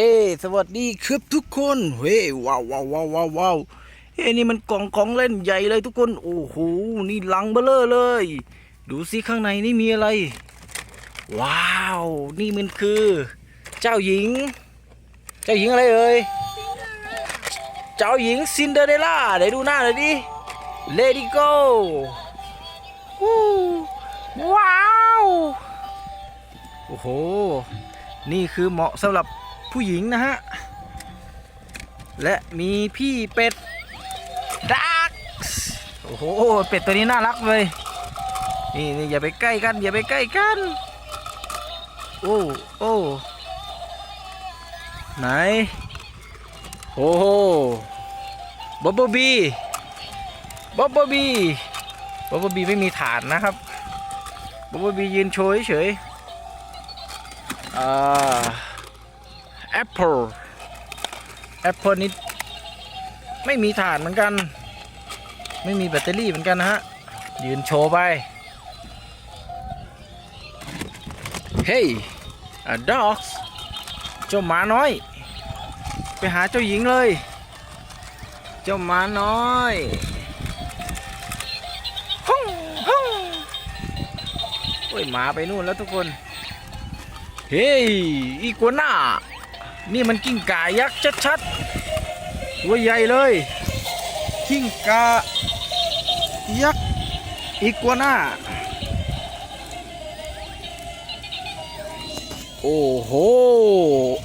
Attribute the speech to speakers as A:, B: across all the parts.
A: เอ้สวัสดีครับทุกคน เฮ้ยว้าวว้าวว้าวว้าววาวเฮ้ยนี่มันกล่องของเล่นใหญ่เลยทุกคน โอ้โห นี่ลังเบลเลอร์เลย ดูสิข้างในนี่มีอะไร ว้าว นี่มันคือ เจ้าหญิง เจ้าหญิงอะไรเอ่ย เจ้าหญิงซินเดอเรลล่าไหนดูหน้าหน่อยดิ เลดี้โก้ว้าว โอ้โห นี่คือเหมาะสำหรับ ผู้หญิงนะฮะ และมีพี่เป็ดดักโอ้โห เป็ดตัวนี้น่ารักเลย นี่นี่อย่าไปใกล้กัน อย่าไปใกล้กัน โอ้ โอ้ ไหน โอ้โหบ๊อบบี้บีบ๊อบบี้บีบ๊อบบี้บีไม่มีฐานนะครับ บ๊อบบี้บียืนโชว์เฉยอ่า ๆอ่า Apple Apple นี่ไม่มีฐานเหมือนกัน ไม่มีแบตเตอรี่เหมือนกันนะฮะ ยืนโชว์ไป เฮ้ย a dog เจ้าหมาน้อย ไปหาเจ้าหญิงเลย เจ้าหมาน้อยฮ่องฮ่องโอ้ยหมาไปนู่นแล้วทุกคน เฮ้ยอีกัวน่า นี่มันกิ้งก่ายักษ์ชัดๆตัวใหญ่เลย กิ้งก่ายักษ์อีกัวน่าโอ้โห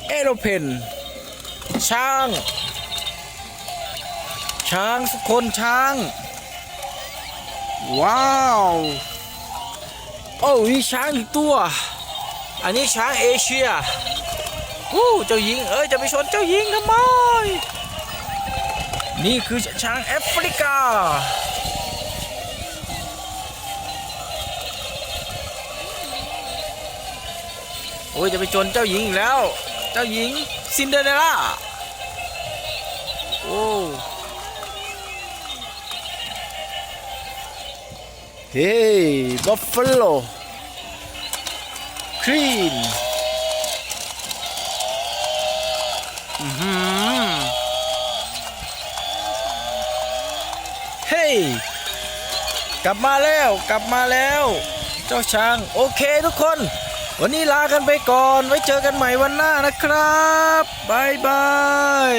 A: เอโรเพนช้าง ช้างสุคนช้าง ว้าวโอ้มีช้างอีกตัว อันนี้ช้างเอเชีย อู้เจ้าหญิงเอ้ยจะไปชนเจ้าหญิงทำไม นี่คือช้างแอฟริกา โอ้ยจะไปชนเจ้าหญิงอีกแล้ว เจ้าหญิงซินเดอเรลล่า โอ้เฮ้บัฟฟาโลครีน อื้อหือ เฮ้ย กลับมาแล้ว กลับมาแล้ว เจ้าช้าง โอเคทุกคน วันนี้ลากันไปก่อน ไว้เจอกันใหม่วันหน้านะครับบายบาย